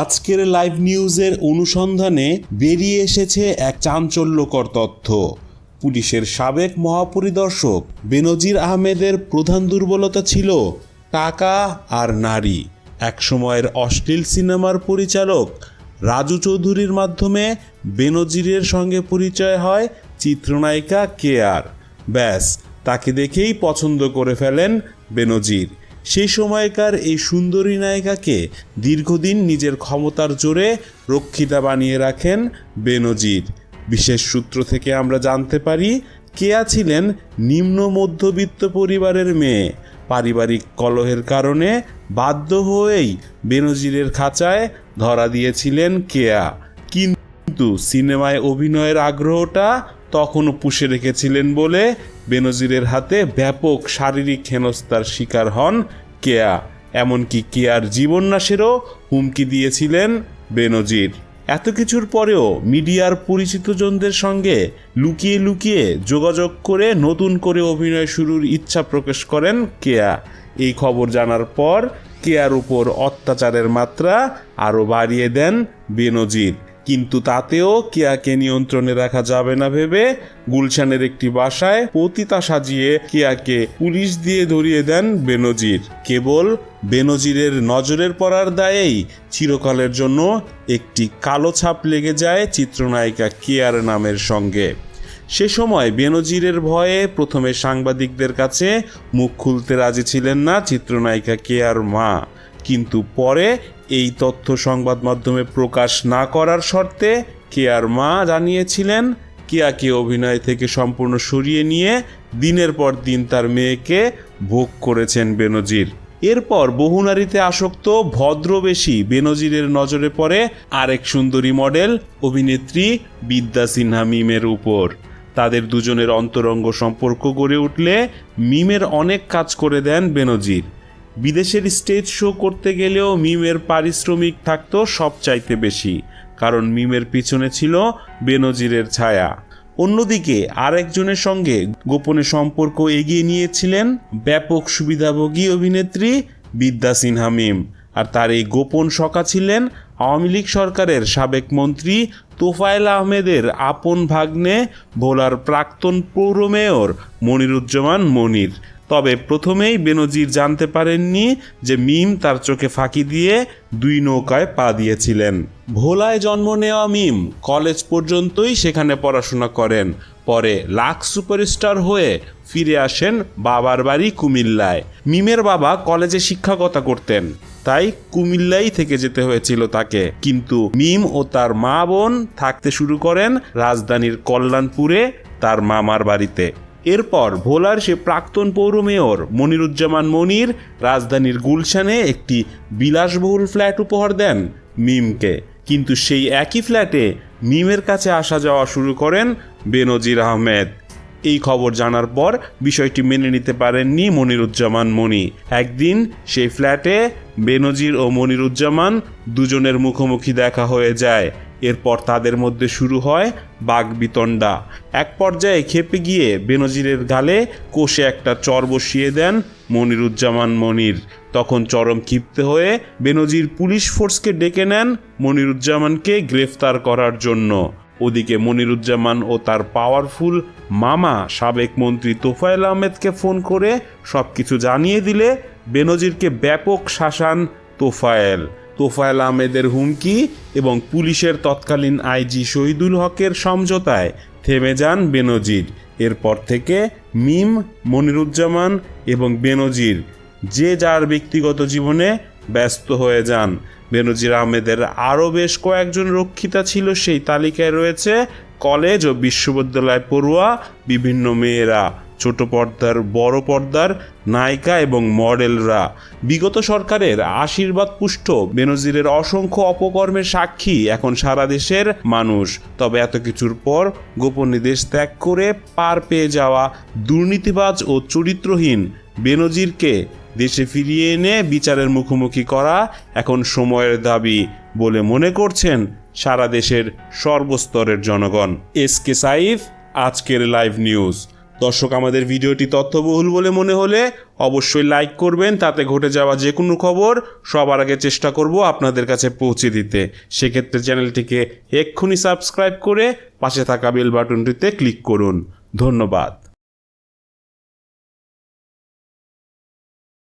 আজকের লাইভ নিউজের অনুসন্ধানে বেরিয়ে এসেছে এক চাঞ্চল্যকর তথ্য। পুলিশের সাবেক মহাপরিদর্শক বেনজির আহমেদের প্রধান দুর্বলতা ছিল টাকা আর নারী। একসময়ের অশ্লীল সিনেমার পরিচালক রাজু চৌধুরীর মাধ্যমে বেনজিরের সঙ্গে পরিচয় হয় চিত্রনায়িকা কেয়ার ব্যাস, তাকে দেখেই পছন্দ করে ফেলেন বেনজির। সেই সময়কার এই সুন্দরী নায়িকাকে দীর্ঘদিন নিজের ক্ষমতার জোরে রক্ষিতা বানিয়ে রাখেন বেনজির। বিশেষ সূত্র থেকে আমরা জানতে পারি, কেয়া ছিলেন নিম্ন মধ্যবিত্ত পরিবারের মেয়ে। পারিবারিক কলহের কারণে বাধ্য হয়েই বেনজিরের খাঁচায় ধরা দিয়েছিলেন কেয়া। কিন্তু সিনেমায় অভিনয়ের আগ্রহটা তখনও পুষে রেখেছিলেন বলে বেনজিরের হাতে ব্যাপক শারীরিক হেনস্থার শিকার হন কেয়া। এমনকি কেয়ার জীবননাশেরও হুমকি দিয়েছিলেন বেনজির। এত কিছুর পরেও মিডিয়ার পরিচিতজনদের সঙ্গে লুকিয়ে লুকিয়ে যোগাযোগ করে নতুন করে অভিনয় শুরুর ইচ্ছা প্রকাশ করেন কেয়া। এই খবর জানার পর কেয়ার উপর অত্যাচারের মাত্রা আরও বাড়িয়ে দেন বেনজির। কিন্তু তাতেও কেয়াকে নিয়ন্ত্রণে রাখা যাবে না ভেবে গুলশানের একটি বাসায় পতিতা সাজিয়ে কেয়াকে পুলিশ দিয়ে ধরিয়ে দেন বেনজির। কেবল বেনজিরের নজরের পড়ার দায়েই চিরকালের জন্য একটি কালো ছাপ লেগে যায় চিত্রনায়িকা কেয়ার নামের সঙ্গে। সে সময় বেনজিরের ভয়ে প্রথমে সাংবাদিকদের কাছে মুখ খুলতে রাজি ছিলেন না চিত্রনায়িকা কেয়ার মা। কিন্তু পরে এই তথ্য সংবাদ মাধ্যমে প্রকাশ না করার শর্তে কেয়ার মা জানিয়েছিলেন, কেয়াকে অভিনয় থেকে সম্পূর্ণ সরিয়ে নিয়ে দিনের পর দিন তার মেয়েকে ভোগ করেছেন বেনজির। এরপর বহু নারীতে আসক্ত ভদ্রবেশী বেনজিরের নজরে পড়ে আরেক সুন্দরী মডেল অভিনেত্রী বিদ্যা সিনহা মিমের উপর। তাদের দুজনের অন্তরঙ্গ সম্পর্ক গড়ে উঠলে মিমের অনেক কাজ করে দেন বেনজির। বিদেশের স্টেজ শো করতে গেলেও মিমের পারিশ্রমিক থাকতো সব চাইতে বেশি, কারণ মিমের পিছনে ছিল বেনজিরের ছায়া। অন্যদিকে আরেকজনের সঙ্গে গোপনে সম্পর্ক এগিয়ে নিয়েছিলেন ব্যাপক সুবিধাভোগী অভিনেত্রী বিদ্যা সিনহা মিম, আর তার এই গোপন সখা ছিলেন আওয়ামী লীগ সরকারের সাবেক মন্ত্রী তোফায়েল আহমেদের আপন ভাগ্নে, ভোলার প্রাক্তন পৌর মেয়র মনিরুজ্জামান মনির। তবে প্রথমেই বেনজির জানতে পারেননি যে মিম তার চোখে ফাঁকি দিয়ে দুই নৌকায় পা দিয়েছিলেন। ভোলায় জন্ম নেওয়া মিম কলেজ পর্যন্তই সেখানে পড়াশোনা করেন। পরে লাখ সুপারস্টার হয়ে ফিরে আসেন বাবার বাড়ি কুমিল্লায়। মিমের বাবা কলেজে শিক্ষকতা করতেন, তাই কুমিল্লাই থেকে যেতে হয়েছিল তাকে। কিন্তু মিম ও তার মা বোন থাকতে শুরু করেন রাজধানীর কল্যাণপুরে তার মামার বাড়িতে। এরপর ভোলার সে প্রাক্তন পৌর মেয়র মনিরুজ্জামান মনির রাজধানীর গুলশানে একটি বিলাসবহুল ফ্ল্যাট উপহার দেন মিমকে। কিন্তু সেই একই ফ্ল্যাটে মিমের কাছে আসা যাওয়া শুরু করেন বেনজির আহমেদ। এই খবর জানার পর বিষয়টি মেনে নিতে পারেননি মনিরুজ্জামান মনি। একদিন সেই ফ্ল্যাটে বেনজির ও মনিরুজ্জামান দুজনের মুখোমুখি দেখা হয়ে যায়। এরপর তাদের মধ্যে শুরু হয় বাগবিতণ্ডা এক পর্যায়ে খেপে গিয়ে বেনজিরের গালে কোষে একটা চর বসিয়ে দেন মনিরুজ্জামান মনির। তখন চরম ক্ষিপ্ত হয়ে বেনজির পুলিশ ফোর্সকে ডেকে নেন মনিরুজ্জামানকে গ্রেফতার করার জন্য। ওদিকে মনিরুজ্জামান ও তার পাওয়ারফুল মামা সাবেক মন্ত্রী তোফায়েল আহমেদকে ফোন করে সব কিছু জানিয়ে দিলে বেনজিরকে ব্যাপক শাসান তোফায়েল। তোফায়েল আহমেদের হুমকি এবং পুলিশের তৎকালীন আইজি শহীদুল হকের সমঝোতায় থেমে যান বেনজির। এরপর থেকে মিম, মনিরুজ্জামান এবং বেনজির যে যার ব্যক্তিগত জীবনে ব্যস্ত হয়ে যান। বেনজির আহমেদের আরও বেশ কয়েকজন রক্ষিতা ছিল সেই তালিকায় রয়েছে কলেজ ও বিশ্ববিদ্যালয় পড়ুয়া বিভিন্ন মেয়েরা। ছোট পর্দার, বড় পর্দার নায়িকা এবং মডেলরা। বিগত সরকারের আশীর্বাদ পুষ্ট বেনজিরের অসংখ্য অপকর্মের সাক্ষী এখন সারা দেশের মানুষ। তবে এত কিছুর পর গোপনে দেশ ত্যাগ করে পার পেয়ে যাওয়া দুর্নীতিবাজ ও চরিত্রহীন বেনজিরকে দেশে ফিরিয়ে এনে বিচারের মুখোমুখি করা এখন সময়ের দাবি বলে মনে করছেন সারা দেশের সর্বস্তরের জনগণ। এস কে সাইফ, আজকের লাইভ নিউজ। দর্শক, আমাদের ভিডিওটি তথ্যবহুল বলে মনে হলে অবশ্যই লাইক করবেন, তাতে ঘটে যাওয়া যে কোনো খবর সবার আগে চেষ্টা করব আপনাদের কাছে পৌঁছে দিতে। সেক্ষেত্রে চ্যানেলটিকে এক্ষুনি সাবস্ক্রাইব করে পাশে থাকা বেল বাটনটিতে ক্লিক করুন। ধন্যবাদ।